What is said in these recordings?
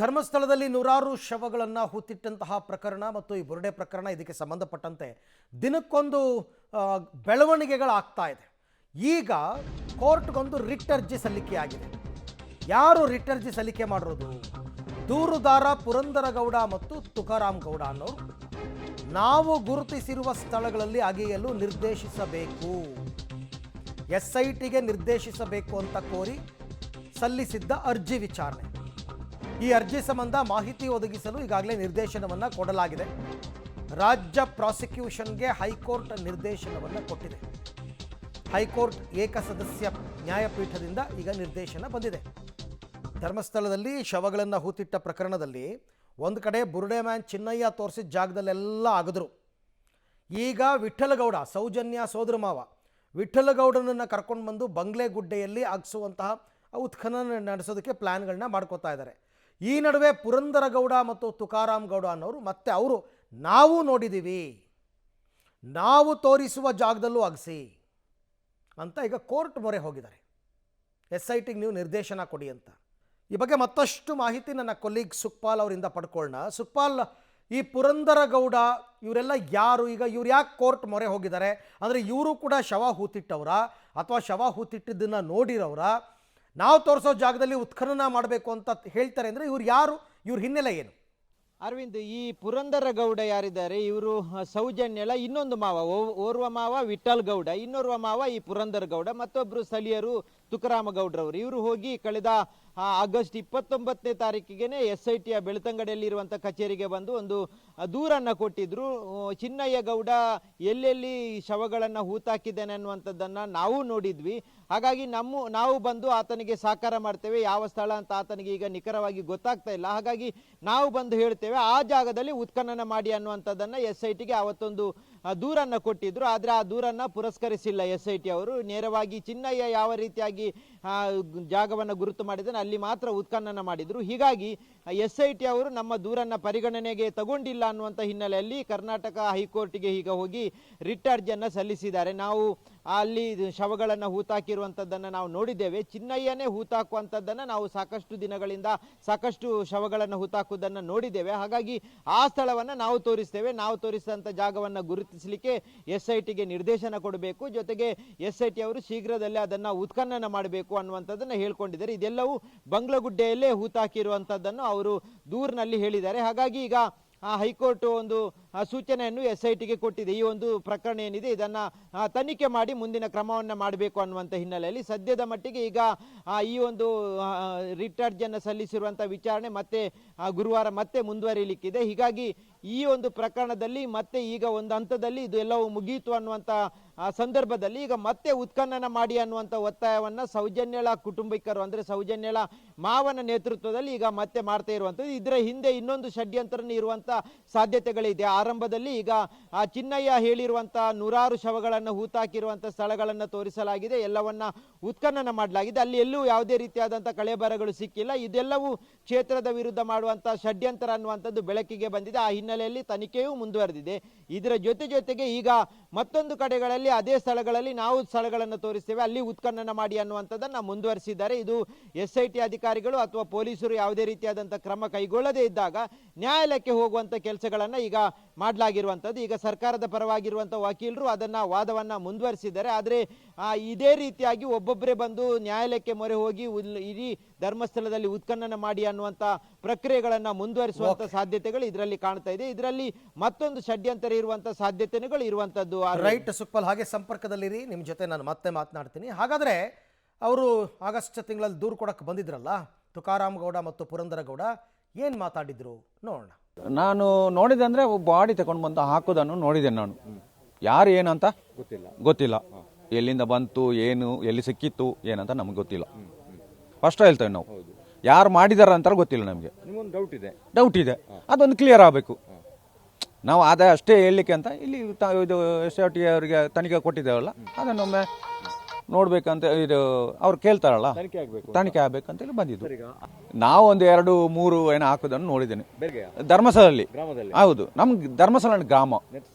ಧರ್ಮಸ್ಥಳದಲ್ಲಿ ನೂರಾರು ಶವಗಳನ್ನು ಹೂತಿಟ್ಟಂತಹ ಪ್ರಕರಣ ಮತ್ತು ಈ ಬುರುಡೆ ಪ್ರಕರಣ ಇದಕ್ಕೆ ಸಂಬಂಧಪಟ್ಟಂತೆ ದಿನಕ್ಕೊಂದು ಬೆಳವಣಿಗೆಗಳಾಗ್ತಾ ಇದೆ. ಈಗ ಕೋರ್ಟ್ಗೊಂದು ರಿಟ್ ಅರ್ಜಿ ಸಲ್ಲಿಕೆಯಾಗಿದೆ. ಯಾರು ರಿಟ್ ಅರ್ಜಿ ಸಲ್ಲಿಕೆ ಮಾಡಿರೋದು? ದೂರುದಾರ ಪುರಂದರಗೌಡ ಮತ್ತು ತುಕಾರಾಮ್ ಗೌಡ ಅನ್ನೋರು. ನಾವು ಗುರುತಿಸಿರುವ ಸ್ಥಳಗಳಲ್ಲಿ ಅಗೆಯಲು ನಿರ್ದೇಶಿಸಬೇಕು. ಎಸ್ ಐ ಟಿಗೆ ನಿರ್ದೇಶಿಸಬೇಕು ಅಂತ ಕೋರಿ ಸಲ್ಲಿಸಿದ್ದ ಅರ್ಜಿ ವಿಚಾರಣೆ. ಈ ಅರ್ಜಿ ಸಂಬಂಧ ಮಾಹಿತಿ ಒದಗಿಸಲು ಈಗಾಗಲೇ ನಿರ್ದೇಶನವನ್ನು ಕೊಡಲಾಗಿದೆ. ರಾಜ್ಯ ಪ್ರಾಸಿಕ್ಯೂಷನ್ಗೆ ಹೈಕೋರ್ಟ್ ನಿರ್ದೇಶನವನ್ನು ಕೊಟ್ಟಿದೆ. ಹೈಕೋರ್ಟ್ ಏಕಸದಸ್ಯ ನ್ಯಾಯಪೀಠದಿಂದ ಈಗ ನಿರ್ದೇಶನ ಬಂದಿದೆ. ಧರ್ಮಸ್ಥಳದಲ್ಲಿ ಶವಗಳನ್ನು ಹೂತಿಟ್ಟ ಪ್ರಕರಣದಲ್ಲಿ ಒಂದು ಕಡೆ ಬುರುಡೆ ಮ್ಯಾನ್ ಚಿನ್ನಯ್ಯ ತೋರಿಸಿದ ಜಾಗದಲ್ಲೆಲ್ಲ ಆಗಿದ್ರು ಈಗ ವಿಠ್ಠಲಗೌಡ ಸೌಜನ್ಯ ಸೋದರ ಮಾವ ವಿಠ್ಠಲಗೌಡನನ್ನು ಕರ್ಕೊಂಡು ಬಂದು ಬಂಗ್ಲೆ ಗುಡ್ಡೆಯಲ್ಲಿ ಅಗಿಸುವಂತಹ ಉತ್ಖನನ ನಡೆಸೋದಕ್ಕೆ ಪ್ಲ್ಯಾನ್ಗಳನ್ನ ಮಾಡ್ಕೋತಾ ಇದ್ದಾರೆ. ಈ ನಡುವೆ ಪುರಂದರಗೌಡ ಮತ್ತು ತುಕಾರಾಮ್ ಗೌಡ ಅನ್ನೋರು, ಮತ್ತೆ ಅವರು, ನಾವು ನೋಡಿದ್ದೀವಿ ನಾವು ತೋರಿಸುವ ಜಾಗದಲ್ಲೂ ಅಗಸಿ. ಅಂತ ಈಗ ಕೋರ್ಟ್ ಮೊರೆ ಹೋಗಿದ್ದಾರೆ. ಎಸ್ ಐ ಟಿಗೆ ನೀವು ನಿರ್ದೇಶನ ಕೊಡಿ ಅಂತ. ಈ ಬಗ್ಗೆ ಮತ್ತಷ್ಟು ಮಾಹಿತಿ ನನ್ನ ಕೊಲೀಗ್ ಸುಕ್ಪಾಲ್ ಅವರಿಂದ ಪಡ್ಕೊಳ್ಳೋಣ ಸುಕ್ಪಾಲ್ ಈ ಪುರಂದರಗೌಡ, ಇವರೆಲ್ಲ ಯಾರು? ಈಗ ಇವ್ರು ಯಾಕೆ ಕೋರ್ಟ್ ಮೊರೆ ಹೋಗಿದ್ದಾರೆ? ಅಂದರೆ ಇವರು ಕೂಡ ಶವ ಹೂತಿಟ್ಟವರ? ಅಥವಾ ಶವ ಹೂತಿಟ್ಟಿದ್ದನ್ನು ನೋಡಿರೋರ? ನಾವು ತೋರಿಸೋ ಜಾಗದಲ್ಲಿ ಉತ್ಖನನ ಮಾಡಬೇಕು ಅಂತ ಹೇಳ್ತಾರೆ ಅಂದರೆ ಇವ್ರು ಯಾರು? ಇವ್ರ ಹಿನ್ನೆಲೆ ಏನು? ಅರವಿಂದ್, ಈ ಪುರಂದರ ಗೌಡ ಯಾರಿದ್ದಾರೆ? ಇವರು ಸೌಜನ್ಯಳ ಇನ್ನೊಂದು ಮಾವ ಓರ್ವ ಮಾವ ವಿಠಲ್ ಗೌಡ, ಇನ್ನೋರ್ವ ಮಾವ ಈ ಪುರಂದರ ಗೌಡ ಮತ್ತೊಬ್ಬರು ಸ್ಥಳೀಯರು ತುಕರಾಮ ಗೌಡ್ರವರು ಇವರು ಹೋಗಿ ಕಳೆದ ಆಗಸ್ಟ್ ಇಪ್ಪತ್ತೊಂಬತ್ತನೇ ತಾರೀಕಿಗೆನೆ ಎಸ್ ಐ ಟಿಯ ಬೆಳ್ತಂಗಡಿಯಲ್ಲಿರುವಂಥ ಕಚೇರಿಗೆ ಬಂದು ಒಂದು ದೂರನ್ನು ದೂರನ್ನ ಕೊಟ್ಟಿದ್ರು. ಆ, ಚಿನ್ನಯ್ಯ ಗೌಡ ಎಲ್ಲೆಲ್ಲಿ ಶವಗಳನ್ನು ಹೂತಾಕಿದ್ದಾನೆ ಅನ್ನುವಂಥದ್ದನ್ನು ನಾವು ನೋಡಿದ್ವಿ. ಹಾಗಾಗಿ ನಮ್ಮ ನಾವು ಬಂದು ಆತನಿಗೆ ಸಾಕಾರ ಮಾಡ್ತೇವೆ. ಯಾವ ಸ್ಥಳ ಅಂತ ಆತನಿಗೆ ಈಗ ನಿಖರವಾಗಿ ಗೊತ್ತಾಗ್ತಾ ಇಲ್ಲ. ಹಾಗಾಗಿ ನಾವು ಬಂದು ಹೇಳ್ತೇವೆ ಆ ಜಾಗದಲ್ಲಿ ಉತ್ಖನನ ಮಾಡಿ ಅನ್ನುವಂಥದ್ದನ್ನು ಎಸ್ ಐ ಟಿಗೆ ಅವತ್ತೊಂದು ದೂರನ್ನು ದೂರನ್ನ ಕೊಟ್ಟಿದ್ರು. ಆದ್ರೆ ಆ ದೂರನ್ನ ಪುರಸ್ಕರಿಸಿಲ್ಲ ಎಸ್ ಐ ಟಿ ಅವರು. ನೇರವಾಗಿ ಚಿನ್ನಯ್ಯ ಯಾವ ರೀತಿಯಾಗಿ ಆ, ಜಾಗವನ್ನು ಗುರುತು ಮಾಡಿದ್ದಾನೆ. ಅಲ್ಲಿ ಮಾತ್ರ ಉತ್ಖನನ ಮಾಡಿದ್ರು. ಹೀಗಾಗಿ ಎಸ್ ಐ ಟಿ ಅವರು ನಮ್ಮ ದೂರನ್ನ ಪರಿಗಣನೆಗೆ ತಗೊಂಡಿಲ್ಲ ಅನ್ನುವಂಥ ಹಿನ್ನೆಲೆಯಲ್ಲಿ ಕರ್ನಾಟಕ ಹೈಕೋರ್ಟ್ಗೆ ಈಗ ಹೋಗಿ ರಿಟ್ ಅರ್ಜಿಯನ್ನು ಸಲ್ಲಿಸಿದ್ದಾರೆ. ನಾವು ಅಲ್ಲಿ ಶವಗಳನ್ನು ಹೂತಾಕಿರುವಂಥದ್ದನ್ನು ನಾವು ನೋಡಿದ್ದೇವೆ. ಚಿನ್ನಯ್ಯನೇ ಹೂತಾಕುವಂಥದ್ದನ್ನು ನಾವು ಸಾಕಷ್ಟು ದಿನಗಳಿಂದ ಸಾಕಷ್ಟು ಶವಗಳನ್ನು ಹೂತಾಕುವುದನ್ನು ನೋಡಿದ್ದೇವೆ. ಹಾಗಾಗಿ ಆ ಸ್ಥಳವನ್ನು ನಾವು ತೋರಿಸ್ತೇವೆ. ನಾವು ತೋರಿಸಿದಂಥ ಜಾಗವನ್ನು ಗುರುತಿಸಲಿಕ್ಕೆ ಎಸ್ ಐ ಟಿಗೆ ನಿರ್ದೇಶನ ಕೊಡಬೇಕು. ಜೊತೆಗೆ ಎಸ್ ಐ ಟಿ ಅವರು ಶೀಘ್ರದಲ್ಲೇ ಅದನ್ನು ಉತ್ಖನನ ಮಾಡಬೇಕು ಅನ್ನುವಂಥದ್ದನ್ನು ಹೇಳ್ಕೊಂಡಿದ್ದಾರೆ. ಇದೆಲ್ಲವೂ ಬಂಗ್ಲಗುಡ್ಡೆಯಲ್ಲೇ ಹೂತಾಕಿರುವಂಥದ್ದನ್ನು ಅವರು ದೂರಿನಲ್ಲಿ ಹೇಳಿದ್ದಾರೆ. ಹಾಗಾಗಿ ಈಗ ಆ ಹೈಕೋರ್ಟ್ ಒಂದು ಸೂಚನೆಯನ್ನು ಎಸ್ ಐ ಟಿಗೆ ಕೊಟ್ಟಿದೆ. ಈ ಒಂದು ಪ್ರಕರಣ ಏನಿದೆ, ಇದನ್ನ ತನಿಖೆ ಮಾಡಿ ಮುಂದಿನ ಕ್ರಮವನ್ನು ಮಾಡಬೇಕು ಅನ್ನುವಂಥ ಹಿನ್ನೆಲೆಯಲ್ಲಿ ಸದ್ಯದ ಮಟ್ಟಿಗೆ ಈಗ ಈ ಒಂದು ರಿಟ್ ಅರ್ಜಿಯನ್ನು ಸಲ್ಲಿಸಿರುವಂಥ ವಿಚಾರಣೆ ಮತ್ತೆ ಗುರುವಾರ ಮತ್ತೆ ಮುಂದುವರಿಯಲಿಕ್ಕಿದೆ ಹೀಗಾಗಿ ಈ ಒಂದು ಪ್ರಕರಣದಲ್ಲಿ ಮತ್ತೆ ಈಗ ಒಂದು ಹಂತದಲ್ಲಿ ಇದು ಎಲ್ಲವೂ ಮುಗಿಯಿತು ಅನ್ನುವಂಥ ಸಂದರ್ಭದಲ್ಲಿ ಈಗ ಮತ್ತೆ ಉತ್ಖನನ ಮಾಡಿ ಅನ್ನುವಂಥ ಒತ್ತಾಯವನ್ನು ಸೌಜನ್ಯಳ ಕುಟುಂಬಿಕರು, ಅಂದರೆ ಸೌಜನ್ಯಳ ಮಾವನ ನೇತೃತ್ವದಲ್ಲಿ ಈಗ ಮತ್ತೆ ಮಾಡ್ತಾ ಇರುವಂಥದ್ದು. ಇದರ ಹಿಂದೆ ಇನ್ನೊಂದು ಷಡ್ಯಂತ್ರನ ಇರುವಂಥ ಸಾಧ್ಯತೆಗಳಿದೆ. ಆರಂಭದಲ್ಲಿ ಈಗ, ಆ, ಚಿನ್ನಯ್ಯ ಹೇಳಿರುವಂಥ ನೂರಾರು ಶವಗಳನ್ನು ಹೂತಾಕಿರುವಂಥ ಸ್ಥಳಗಳನ್ನು ತೋರಿಸಲಾಗಿದೆ. ಎಲ್ಲವನ್ನ ಉತ್ಖನನ ಮಾಡಲಾಗಿದೆ. ಅಲ್ಲಿ ಎಲ್ಲೂ ಯಾವುದೇ ರೀತಿಯಾದಂಥ ಕಳೆಬರಗಳು ಸಿಕ್ಕಿಲ್ಲ. ಇದೆಲ್ಲವೂ ಕ್ಷೇತ್ರದ ವಿರುದ್ಧ ಮಾಡುವಂಥ ಷಡ್ಯಂತ್ರ ಅನ್ನುವಂಥದ್ದು ಬೆಳಕಿಗೆ ಬಂದಿದೆ. ಆ ಹಿನ್ನೆಲೆಯಲ್ಲಿ ತನಿಖೆಯೂ ಮುಂದುವರೆದಿದೆ. ಇದರ ಜೊತೆ ಜೊತೆಗೆ ಈಗ ಮತ್ತೊಂದು ಕಡೆಗಳಲ್ಲಿ ಅದೇ ಸ್ಥಳಗಳಲ್ಲಿ ನಾವು ಸ್ಥಳಗಳನ್ನು ತೋರಿಸ್ತೇವೆ. ಅಲ್ಲಿ ಉತ್ಖನನ ಮಾಡಿ ಅನ್ನುವಂಥದ್ದನ್ನು ಮುಂದುವರಿಸಿದ್ದಾರೆ. ಇದು ಎಸ್ ಐ ಟಿ ಅಧಿಕಾರಿಗಳು ಅಥವಾ ಪೊಲೀಸರು ಯಾವುದೇ ರೀತಿಯಾದಂಥ ಕ್ರಮ ಕೈಗೊಳ್ಳದೇ ಇದ್ದಾಗ ನ್ಯಾಯಾಲಯಕ್ಕೆ ಹೋಗುವಂಥ ಕೆಲಸಗಳನ್ನು ಈಗ ಮಾಡಲಾಗಿರುವಂಥದ್ದು. ಈಗ ಸರ್ಕಾರದ ಪರವಾಗಿರುವಂಥ ವಕೀಲರು ಅದನ್ನು ವಾದವನ್ನು ಮುಂದುವರಿಸಿದ್ದಾರೆ. ಆದರೆ ಇದೇ ರೀತಿಯಾಗಿ ಒಬ್ಬೊಬ್ಬರೇ ಬಂದು ನ್ಯಾಯಾಲಯಕ್ಕೆ ಮೊರೆ ಹೋಗಿ ಇಡೀ ಧರ್ಮಸ್ಥಳದಲ್ಲಿ ಉತ್ಖನನ ಮಾಡಿ ಅನ್ನುವಂಥ ಪ್ರಕ್ರಿಯೆಗಳನ್ನು ಮುಂದುವರಿಸುವಂಥ ಸಾಧ್ಯತೆಗಳು ಇದರಲ್ಲಿ ಕಾಣ್ತಾ ಇದೆ. ಇದರಲ್ಲಿ ಮತ್ತೊಂದು ಷಡ್ಯಂತರ ಇರುವಂಥ ಸಾಧ್ಯತೆಗಳು ಇರುವಂಥದ್ದು ರೈಟ್ ಸುಪ್ಪಲ್ ಹಾಗೆ ಸಂಪರ್ಕದಲ್ಲಿರಿ. ನಿಮ್ಮ ಜೊತೆ ನಾನು ಮತ್ತೆ ಮಾತನಾಡ್ತೀನಿ. ಹಾಗಾದರೆ ಅವರು ಆಗಸ್ಟ್ ತಿಂಗಳಲ್ಲಿ ದೂರು ಕೊಡಕ್ಕೆ ಬಂದಿದ್ರಲ್ಲ ತುಕಾರಾಮ್ ಗೌಡ ಮತ್ತು ಪುರಂದರ ಗೌಡ ಏನು ಮಾತಾಡಿದ್ರು ನೋಡೋಣ. ನಾನು ನೋಡಿದೆ ಅಂದ್ರೆ ಬಾಡಿ ತಗೊಂಡು ಬಂದು ಹಾಕೋದನ್ನು ನೋಡಿದೆ ನಾನು. ಯಾರು ಏನು ಅಂತ? ಗೊತ್ತಿಲ್ಲ. ಗೊತ್ತಿಲ್ಲ. ಎಲ್ಲಿಂದ ಬಂತು ಏನು ಎಲ್ಲಿ ಸಿಕ್ಕಿತ್ತು ಏನಂತ ನಮ್ಗೆ ಗೊತ್ತಿಲ್ಲ. ಫಸ್ಟ್ ಹೇಳ್ತೇವೆ ನಾವು. ಯಾರು ಮಾಡಿದಾರ ಅಂತ ಗೊತ್ತಿಲ್ಲ ನಮಗೆ. ನಿಮ್ಗೊಂದು ಡೌಟ್ ಇದೆ. ಡೌಟ್ ಇದೆ. ಅದೊಂದು ಕ್ಲಿಯರ್ ಆಗಬೇಕು. ನಾವು ಅದೇ ಅಷ್ಟೇ ಹೇಳಲಿಕ್ಕೆ ಅಂತ ಇಲ್ಲಿ ತ- ಇದು ಎಸ್ ಟಿ ಅವರಿಗೆ ತನಿಖೆ ಕೊಟ್ಟಿದ್ದೇವಲ್ಲ ಅದನ್ನೊಮ್ಮೆ ನೋಡ್ಬೇಕಂತ ಇದು ಅವ್ರು ಕೇಳ್ತಾರಲ್ಲ ತನಿಖೆ ಆಗ್ಬೇಕು ತನಿಖೆ ಆಗ್ಬೇಕಂತ ಹೇಳಿ ಬಂದಿದ್ದು. ನಾವು ಒಂದು ಎರಡು ಮೂರು ಏನೋ ಹಾಕೋದನ್ನು ನೋಡಿದ್ದೇನೆ. ಬೆಳಗ್ಗೆ ಧರ್ಮಸ್ಥಳದಲ್ಲಿ ಗ್ರಾಮದಲ್ಲಿ? ಹೌದು. ನಮ್ಗೆ ಧರ್ಮಸ್ಥಳ ಗ್ರಾಮ.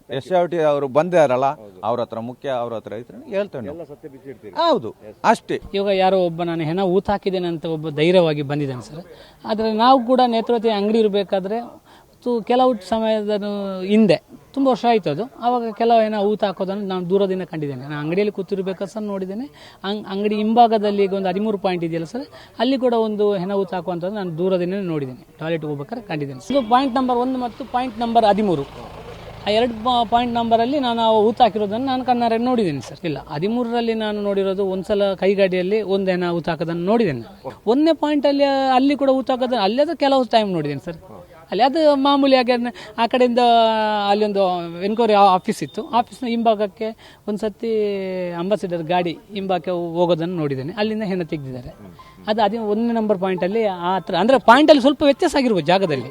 ಎಸ್ ಟಿ ಅವರು ಬಂದಿದಾರಲ್ಲ ಅವ್ರ ಹತ್ರ ಮುಖ್ಯ ಅವ್ರ ಹತ್ರ ಇದ್ರೆ ಹೇಳ್ತೇವೆ ನಾವು. ಎಲ್ಲ ಸತ್ಯ ಬಿಚ್ಚಿಡ್ತೀರಿ ಹೌದು. ಅಷ್ಟೇ. ಇವಾಗ ಯಾರೋ ಒಬ್ಬ ನಾನು ಹೆಣ ಊತ ಹಾಕಿದ್ದೇನೆ ಅಂತ ಒಬ್ಬ ಧೈರ್ಯವಾಗಿ ಬಂದಿದ್ದಾನೆ ಸರ್. ಆದರೆ ನಾವು ಕೂಡ ನೇತೃತ್ವ ಅಂಗಡಿ ಇರಬೇಕಾದ್ರೆ ಕೆಲವು ಸಮಯದ ಹಿಂದೆ, ತುಂಬ ವರ್ಷ ಆಯಿತು ಅದು. ಆವಾಗ ಕೆಲವು ಏನೋ ಊತ ಹಾಕೋದನ್ನು ನಾನು ದೂರದಿಂದ ಕಂಡಿದ್ದೇನೆ. ನಾನು ಅಂಗಡಿಯಲ್ಲಿ ಕೂತಿರ್ಬೇಕಾದ್ರೆ ಸರ್ ನೋಡಿದ್ದೇನೆ. ಅಂಗ್, ಅಂಗಡಿ ಹಿಂಭಾಗದಲ್ಲಿ ಈಗ ಒಂದು ಹದಿಮೂರು ಪಾಯಿಂಟ್ ಇದೆಯಲ್ಲ ಸರ್, ಅಲ್ಲಿ ಕೂಡ ಒಂದು ಹೆಣ ಊತ ಹಾಕುವಂಥದ್ದು ನಾನು ದೂರದಿಂದ ನೋಡಿದ್ದೇನೆ. ಟಾಯ್ಲೆಟ್ ಹೋಗ್ಬೇಕಾದ್ರೆ ಕಂಡಿದ್ದೇನೆ. ಇದು ಪಾಯಿಂಟ್ ನಂಬರ್ ಒಂದು ಮತ್ತು ಪಾಯಿಂಟ್ ನಂಬರ್ ಹದಿಮೂರು. ಆ ಎರಡು ಪಾಯಿಂಟ್ ನಂಬರಲ್ಲಿ ನಾನು ಊತ ಹಾಕಿರೋದನ್ನು ನಾನು ಕಣ್ಣಾರೆ ನೋಡಿದ್ದೀನಿ ಸರ್. ಇಲ್ಲ, ಹದಿಮೂರರಲ್ಲಿ ನಾನು ನೋಡಿರೋದು ಒಂದ್ಸಲ ಕೈಗಾಡಿಯಲ್ಲಿ ಒಂದೇನ ಊತ ಹಾಕೋದನ್ನು ನೋಡಿದ್ದೇನೆ. ಒಂದನೇ ಪಾಯಿಂಟಲ್ಲಿ ಅಲ್ಲಿ ಕೂಡ ಊತ ಹಾಕೋದನ್ನು, ಅಲ್ಲಿ ಅದು ಕೆಲವು ಟೈಮ್ ನೋಡಿದ್ದೇನೆ ಸರ್. ಅಲ್ಲಿ ಅದು ಮಾಮೂಲಿಯಾಗಿ ಅದನ್ನ ಆ ಕಡೆಯಿಂದ, ಅಲ್ಲಿ ಒಂದು ಎನ್ಕ್ವೈರಿ ಆಫೀಸ್ ಇತ್ತು. ಆಫೀಸ್ನ ಹಿಂಭಾಗಕ್ಕೆ ಒಂದು ಸತಿ ಅಂಬಾಸಿಡರ್ ಗಾಡಿ ಹಿಂಭಾಗಕ್ಕೆ ಹೋಗೋದನ್ನು ನೋಡಿದ್ದೇನೆ. ಅಲ್ಲಿಂದ ಹೆಣ್ಣು ತೆಗೆದಿದ್ದಾರೆ. ಅದು ಅದೇ ಒಂದನೇ ನಂಬರ್ ಪಾಯಿಂಟಲ್ಲಿ ಆ ಥರ ಅಂದರೆ ಪಾಯಿಂಟಲ್ಲಿ ಸ್ವಲ್ಪ ವ್ಯತ್ಯಾಸ ಆಗಿರ್ಬೋದು ಜಾಗದಲ್ಲಿ.